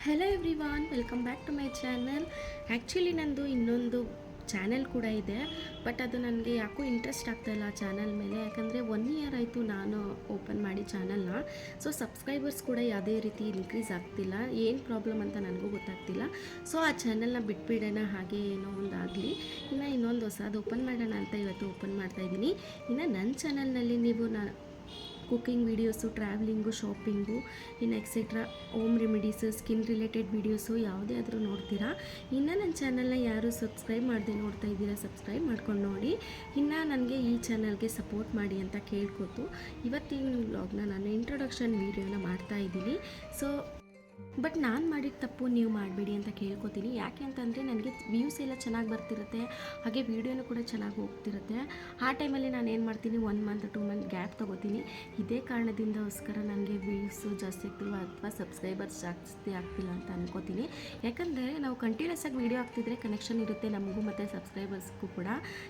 Hello everyone welcome back to my channel actually ನಂದು ಇನ್ನೊಂದು channel ಕೂಡ ಇದೆ ಬಟ್ ಅದು ನನಗೆ ಯಾಕೋ ಇಂಟ್ರೆಸ್ಟ್ ಇಲ್ಲ ಆ ಚಾನಲ್ ಮೇಲೆ. ಯಾಕಂದರೆ ಒನ್ ಇಯರ್ ಆಯಿತು ನಾನು ಓಪನ್ ಮಾಡಿ ಚಾನಲ್ನ ಸೊ ಸಬ್ಸ್ಕ್ರೈಬರ್ಸ್ ಕೂಡ ಯಾವುದೇ ರೀತಿ ಇನ್ಕ್ರೀಸ್ ಆಗ್ತಿಲ್ಲ. ಏನು ಪ್ರಾಬ್ಲಮ್ ಅಂತ ನನಗೂ ಗೊತ್ತಾಗ್ತಿಲ್ಲ. ಸೊ ಆ ಚಾನಲ್ನ ಬಿಟ್ಬಿಡೋಣ, ಹಾಗೆ ಏನೋ ಒಂದು ಆಗಲಿ ಇನ್ನು ಇನ್ನೊಂದು ಹೊಸದು ಓಪನ್ ಮಾಡೋಣ ಅಂತ ಇವತ್ತು ಓಪನ್ ಮಾಡ್ತಾಯಿದ್ದೀನಿ ಇನ್ನು ನನ್ನ ಚಾನಲ್ನಲ್ಲಿ ನೀವು ನಾ ಕುಕ್ಕಿಂಗ್ ವೀಡಿಯೋಸು ಟ್ರಾವೆಲಿಂಗು ಶಾಪಿಂಗು ಇನ್ನು etcetera home remedies skin related videos ಯಾವುದೇ ಆದರೂ ನೋಡ್ತೀರಾ. ಇನ್ನು ನನ್ನ ಚಾನಲ್ನ ಯಾರು ಸಬ್ಸ್ಕ್ರೈಬ್ ಮಾಡದೆ ನೋಡ್ತಾ ಇದ್ದೀರಾ ಸಬ್ಸ್ಕ್ರೈಬ್ ಮಾಡ್ಕೊಂಡು ನೋಡಿ. ಇನ್ನು ನನಗೆ ಈ ಚಾನಲ್ಗೆ ಸಪೋರ್ಟ್ ಮಾಡಿ ಅಂತ ಕೇಳ್ಕೊತು. ಇವತ್ತಿನ ವ್ಲಾಗ್ನ ನಾನು ಇಂಟ್ರೊಡಕ್ಷನ್ ವೀಡಿಯೋನ ಮಾಡ್ತಾ ಇದ್ದೀನಿ. ಸೊ ಬಟ್ ನಾನು ಮಾಡಿದ ತಪ್ಪು ನೀವು ಮಾಡಬೇಡಿ ಅಂತ ಕೇಳ್ಕೊತೀನಿ. ಯಾಕೆ ಅಂತಂದರೆ ನನಗೆ ವ್ಯೂಸ್ ಎಲ್ಲ ಚೆನ್ನಾಗಿ ಬರ್ತಿರುತ್ತೆ, ಹಾಗೆ ವೀಡಿಯೋನು ಕೂಡ ಚೆನ್ನಾಗಿ ಹೋಗ್ತಿರುತ್ತೆ. ಆ ಟೈಮಲ್ಲಿ ನಾನು ಏನು ಮಾಡ್ತೀನಿ one month two month gap ತೊಗೋತೀನಿ. ಇದೇ ಕಾರಣದಿಂದಗೋಸ್ಕರ ನನಗೆ ವ್ಯೂಸು ಜಾಸ್ತಿ ಆಗ್ತಿಲ್ಲ ಅಥವಾ ಸಬ್ಸ್ಕ್ರೈಬರ್ಸ್ ಜಾಸ್ತಿ ಆಗ್ತಿಲ್ಲ ಅಂತ ಅಂದ್ಕೋತೀನಿ ಯಾಕಂದರೆ ನಾವು ಕಂಟಿನ್ಯೂಸ್ ಆಗಿ ವೀಡಿಯೋ ಆಗ್ತಿದ್ರೆ ಕನೆಕ್ಷನ್ ಇರುತ್ತೆ ನಮಗೂ ಮತ್ತು ಸಬ್ಸ್ಕ್ರೈಬರ್ಸ್ಗೂ ಕೂಡ.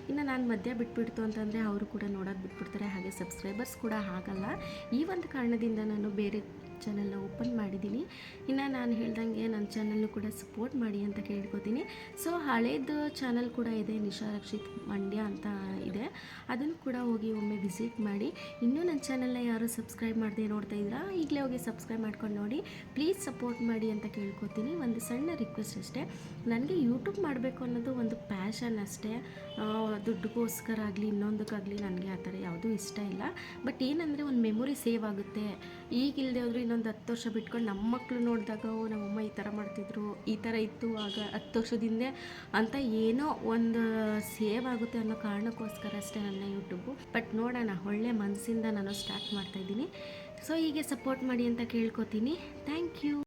ಇನ್ನು ನಾನು ಮಧ್ಯ ಬಿಟ್ಬಿಡ್ತು ಅಂತಂದರೆ ಅವರು ಕೂಡ ನೋಡೋದು ಬಿಟ್ಬಿಡ್ತಾರೆ, ಹಾಗೆ ಸಬ್ಸ್ಕ್ರೈಬರ್ಸ್ ಕೂಡ ಆಗಲ್ಲ. ಈ ಒಂದು ಕಾರಣದಿಂದ ನಾನು ಬೇರೆ ಚಾನಲ್ನ ಓಪನ್ ಮಾಡಿದ್ದೀನಿ. ಇನ್ನು ನಾನು ಹೇಳ್ದಂಗೆ ನನ್ನ ಚಾನಲ್ನು ಕೂಡ ಸಪೋರ್ಟ್ ಮಾಡಿ ಅಂತ ಕೇಳ್ಕೊತೀನಿ. ಸೊ ಹಳೇದು ಚಾನಲ್ ಕೂಡ ಇದೆ ನಿಶಾ ರಕ್ಷಿತ್ ಮಂಡ್ಯ ಅಂತ ಇದೆ. ಅದನ್ನು ಕೂಡ ಹೋಗಿ ಒಮ್ಮೆ ವಿಸಿಟ್ ಮಾಡಿ. ಇನ್ನೂ ನನ್ನ ಚಾನಲ್ನ ಯಾರು ಸಬ್ಸ್ಕ್ರೈಬ್ ಮಾಡದೆ ನೋಡ್ತಾ ಇದ್ದೀರಾ, ಈಗಲೇ ಹೋಗಿ ಸಬ್ಸ್ಕ್ರೈಬ್ ಮಾಡ್ಕೊಂಡು ನೋಡಿ. ಪ್ಲೀಸ್ ಸಪೋರ್ಟ್ ಮಾಡಿ ಅಂತ ಕೇಳ್ಕೊತೀನಿ. ಒಂದು ಸಣ್ಣ ರಿಕ್ವೆಸ್ಟ್ ಅಷ್ಟೇ. ನನಗೆ ಯೂಟ್ಯೂಬ್ ಮಾಡಬೇಕು ಅನ್ನೋದು ಒಂದು ಪ್ಯಾಷನ್ ಅಷ್ಟೇ. ದುಡ್ಡುಗೋಸ್ಕರ ಆಗಲಿ, ಇನ್ನೊಂದಕ್ಕಾಗಲಿ ನನಗೆ ಆ ಥರ ಯಾವುದೂ ಇಷ್ಟ ಇಲ್ಲ. ಬಟ್ ಏನಂದರೆ ಒಂದು ಮೆಮೊರಿ ಸೇವ್ ಆಗುತ್ತೆ. ಈಗಿಲ್ಲದೆ ಹೋದ್ರೆ ಇನ್ನೊಂದು ಹತ್ತು ವರ್ಷ ಬಿಟ್ಕೊಂಡು ನಮ್ಮ ಮಕ್ಕಳು ನೋಡಿದಾಗ ನಮ್ಮಮ್ಮ ಈ ಥರ ಮಾಡ್ತಿದ್ರು, ಈ ಥರ ಇತ್ತು, ಆಗ ಹತ್ತು ವರ್ಷದಿಂದ ಅಂತ ಏನೋ ಒಂದು ಸೇವ್ ಆಗುತ್ತೆ ಅನ್ನೋ ಕಾರಣಕ್ಕೋಸ್ಕರ ಅಷ್ಟೇ ನನ್ನ ಯೂಟ್ಯೂಬು ಬಟ್ ನೋಡೋಣ, ಒಳ್ಳೆ ಮನಸ್ಸಿಂದ ನಾನು ಸ್ಟಾರ್ಟ್ ಮಾಡ್ತಾಯಿದ್ದೀನಿ ಸೊ ಹೀಗೆ ಸಪೋರ್ಟ್ ಮಾಡಿ ಅಂತ ಕೇಳ್ಕೊತೀನಿ. Thank you